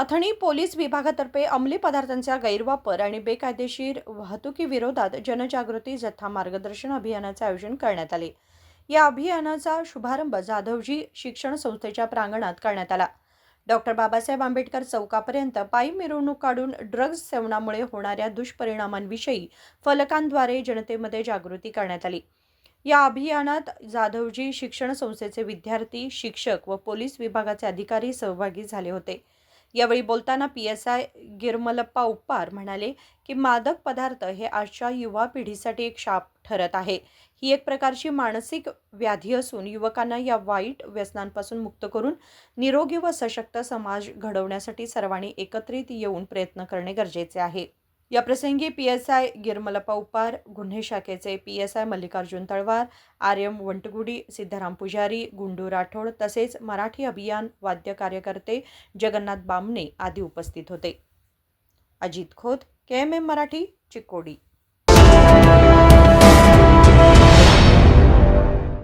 Athani police विभागातर्फे अंमली पदार्थांचा गैरवापर आणि बेकायदेशीर वाहतुकीविरोधात जनजागृती जथा मार्गदर्शन अभियानाचे आयोजन करण्यात आले. या अभियानाचा शुभारंभ जाधवजी शिक्षण संस्थेच्या प्रांगणात करण्यात आला. डॉक्टर बाबासाहेब आंबेडकर चौकापर्यंत पायी मिरवणूक काढून ड्रग्ज सेवनामुळे होणाऱ्या दुष्परिणामांविषयी फलकांद्वारे जनतेमध्ये जागृती करण्यात आली. या अभियानात जाधवजी शिक्षण संस्थेचे विद्यार्थी शिक्षक व पोलीस विभागाचे अधिकारी सहभागी झाले होते. यावेळी बोलताना P S I Giramallappa Uppar म्हणाले की मादक पदार्थ हे आजच्या युवा पिढीसाठी एक शाप ठरत आहे. ही एक प्रकारची मानसिक व्याधी असून युवकांना या वाईट व्यसनांपासून मुक्त करून निरोगी व सशक्त समाज घडवण्यासाठी सर्वांनी एकत्रित येऊन प्रयत्न करणे गरजेचे आहे. या प्रसंगी P S I Giramallappa Upar गुन्हे शाखेचे P S I Mallikarjun Talwar R M Vantagudi Siddharam Pujari Gundu Rathod तसेच मराठी अभियान वाद्य कार्यकर्ते जगन्नाथ बामणे आदी उपस्थित होते. Ajit Khot K M M Marathi Chikodi.